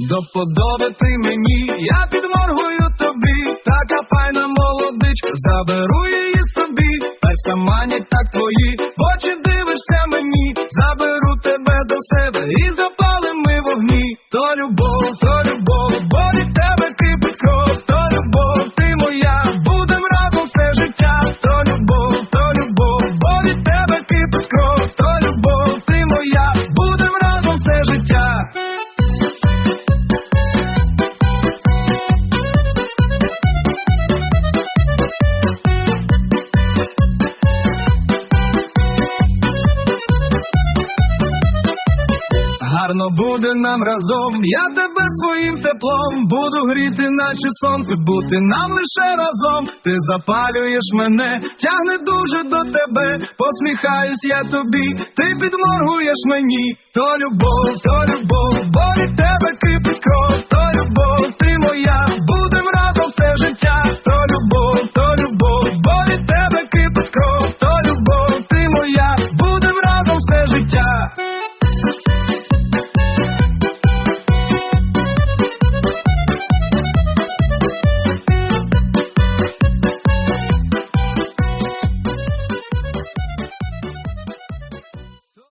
До подоби ти мені, я підморгую тобі, така файна молодичка, заберу її собі, та й сама не так твої, в очі дивишся мені, заберу тебе до себе і запалим ми вогні, то любов, то любов, Гарно буде нам разом, я тебе своїм теплом буду гріти, наче сонце, бути нам лише разом. Ти запалюєш мене, тягне дуже до тебе, посміхаюсь я тобі, ти підморгуєш мені, то любов, то любов, бо від тебе